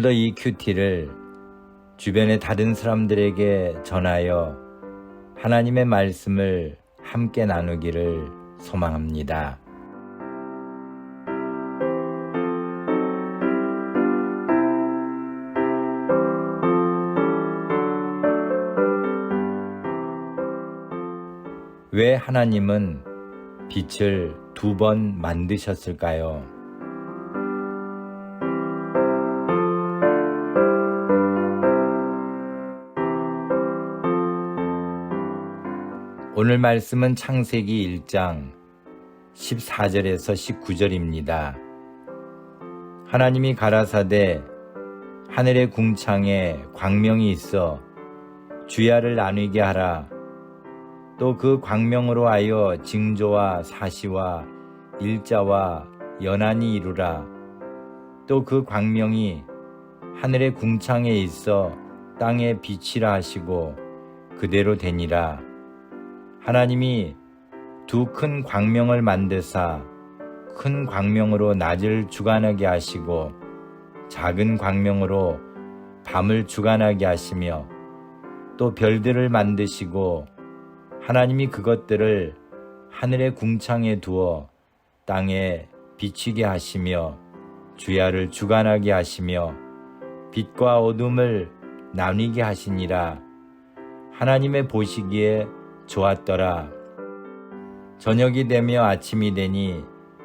오늘도 이 큐티를 주변의 다른 사람들에게 전하여 하나님의 말씀을 함께 나누기를 소망합니다. 왜 하나님은 빛을 두 번 만드셨을까요? 오늘 말씀은 창세기 1장 14절에서 19절입니다. 하나님이 가라사대 하늘의 궁창에 광명이 있어 주야를 나누게 하라. 또 그 광명으로 하여 징조와 사시와 일자와 연한이 이루라. 또 그 광명이 하늘의 궁창에 있어 땅에 빛이라 하시고 그대로 되니라. 하나님이 두 큰 광명을 만드사 큰 광명으로 낮을 주관하게 하시고 작은 광명으로 밤을 주관하게 하시며 또 별들을 만드시고 하나님이 그것들을 하늘의 궁창에 두어 땅에 비치게 하시며 주야를 주관하게 하시며 빛과 어둠을 나뉘게 하시니라. 하나님의 보시기에 좋았더라. 저녁이 되며 아침이 되니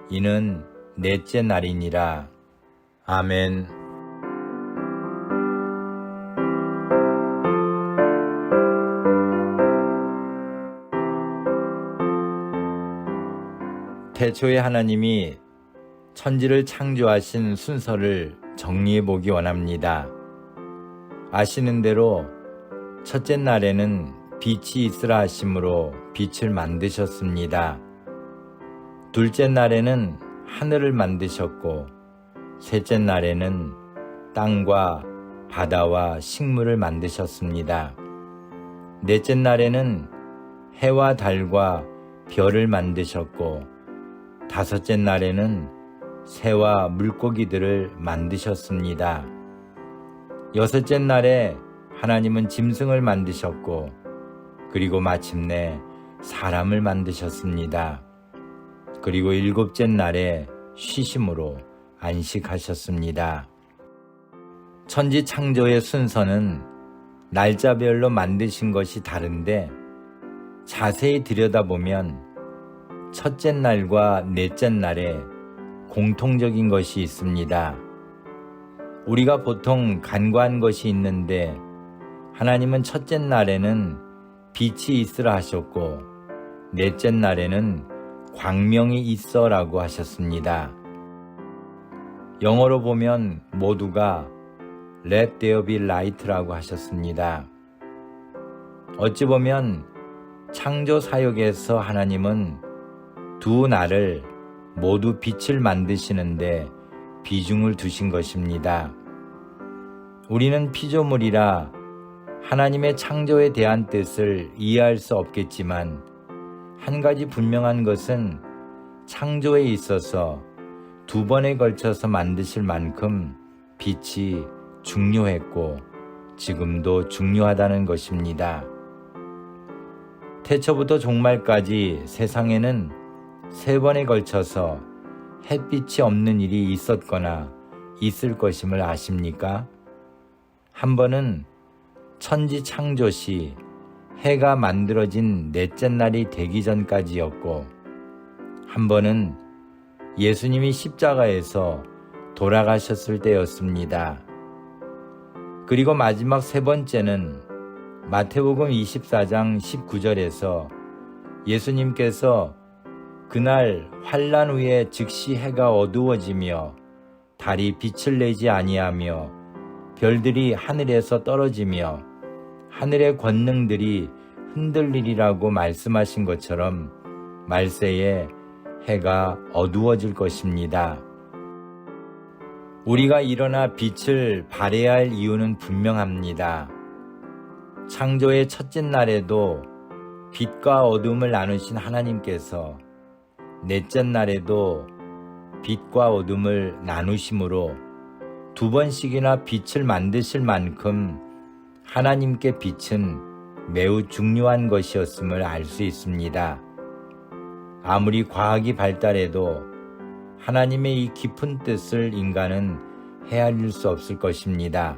이는 넷째 날이니라. 아멘. 태초에 하나님이 천지를 창조하신 순서를 정리해 보기 원합니다. 아시는 대로 첫째 날에는 빛이 있으라 하심으로 빛을 만드셨습니다. 둘째 날에는 하늘을 만드셨고, 셋째 날에는 땅과 바다와 식물을 만드셨습니다. 넷째 날에는 해와 달과 별을 만드셨고, 다섯째 날에는 새와 물고기들을 만드셨습니다. 여섯째 날에 하나님은 짐승을 만드셨고, 그리고 마침내 사람을 만드셨습니다. 그리고 일곱째 날에 쉬심으로 안식하셨습니다. 천지 창조의 순서는 날짜별로 만드신 것이 다른데 자세히 들여다보면 첫째 날과 넷째 날에 공통적인 것이 있습니다. 우리가 보통 간과한 것이 있는데 하나님은 첫째 날에는 빛이 있으라 하셨고 넷째 날에는 광명이 있어라고 하셨습니다. 영어로 보면 모두가 Let there be light라고 하셨습니다. 어찌 보면 창조 사역에서 하나님은 두 날을 모두 빛을 만드시는데 비중을 두신 것입니다. 우리는 피조물이라 하나님의 창조에 대한 뜻을 이해할 수 없겠지만 한 가지 분명한 것은 창조에 있어서 두 번에 걸쳐서 만드실 만큼 빛이 중요했고 지금도 중요하다는 것입니다. 태초부터 종말까지 세상에는 세 번에 걸쳐서 햇빛이 없는 일이 있었거나 있을 것임을 아십니까? 한 번은 천지 창조 시 해가 만들어진 넷째 날이 되기 전까지였고, 한 번은 예수님이 십자가에서 돌아가셨을 때였습니다. 그리고 마지막 세 번째는 마태복음 24장 19절에서 예수님께서 그날 환란 후에 즉시 해가 어두워지며 달이 빛을 내지 아니하며 별들이 하늘에서 떨어지며 하늘의 권능들이 흔들리리라고 말씀하신 것처럼 말세에 해가 어두워질 것입니다. 우리가 일어나 빛을 발해야 할 이유는 분명합니다. 창조의 첫째 날에도 빛과 어둠을 나누신 하나님께서 넷째 날에도 빛과 어둠을 나누심으로 두 번씩이나 빛을 만드실 만큼 하나님께 빛은 매우 중요한 것이었음을 알 수 있습니다. 아무리 과학이 발달해도 하나님의 이 깊은 뜻을 인간은 헤아릴 수 없을 것입니다.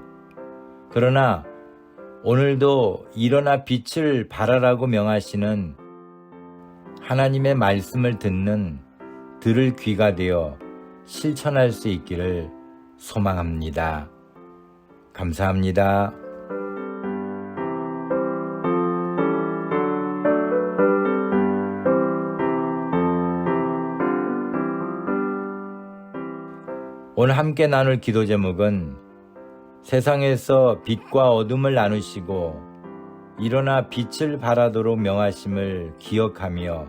그러나 오늘도 일어나 빛을 발하라고 명하시는 하나님의 말씀을 듣는 들을 귀가 되어 실천할 수 있기를 소망합니다. 감사합니다. 오늘 함께 나눌 기도 제목은 세상에서 빛과 어둠을 나누시고 일어나 빛을 발하도록 명하심을 기억하며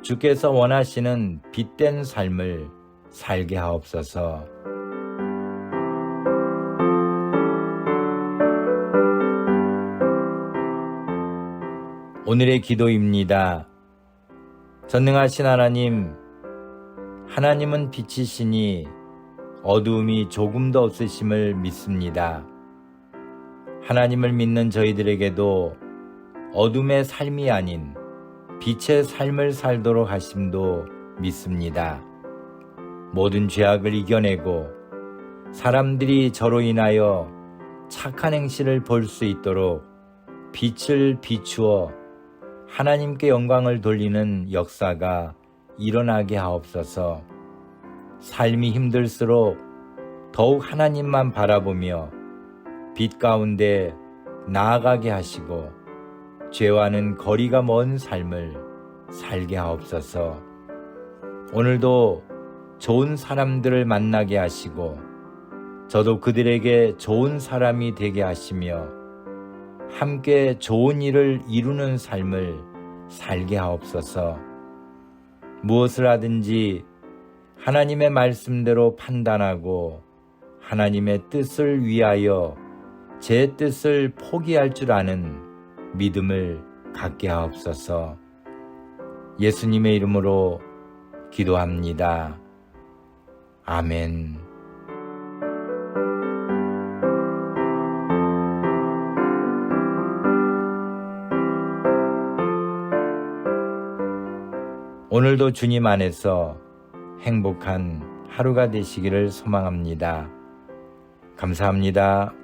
주께서 원하시는 빛된 삶을 살게 하옵소서. 오늘의 기도입니다. 전능하신 하나님, 하나님은 빛이시니 어두움이 조금도 없으심을 믿습니다. 하나님을 믿는 저희들에게도 어둠의 삶이 아닌 빛의 삶을 살도록 하심도 믿습니다. 모든 죄악을 이겨내고 사람들이 저로 인하여 착한 행실을 볼 수 있도록 빛을 비추어 하나님께 영광을 돌리는 역사가 일어나게 하옵소서. 삶이 힘들수록 더욱 하나님만 바라보며 빛 가운데 나아가게 하시고 죄와는 거리가 먼 삶을 살게 하옵소서. 오늘도 좋은 사람들을 만나게 하시고 저도 그들에게 좋은 사람이 되게 하시며 함께 좋은 일을 이루는 삶을 살게 하옵소서. 무엇을 하든지 하나님의 말씀대로 판단하고 하나님의 뜻을 위하여 제 뜻을 포기할 줄 아는 믿음을 갖게 하옵소서. 예수님의 이름으로 기도합니다. 아멘. 오늘도 주님 안에서 행복한 하루가 되시기를 소망합니다. 감사합니다.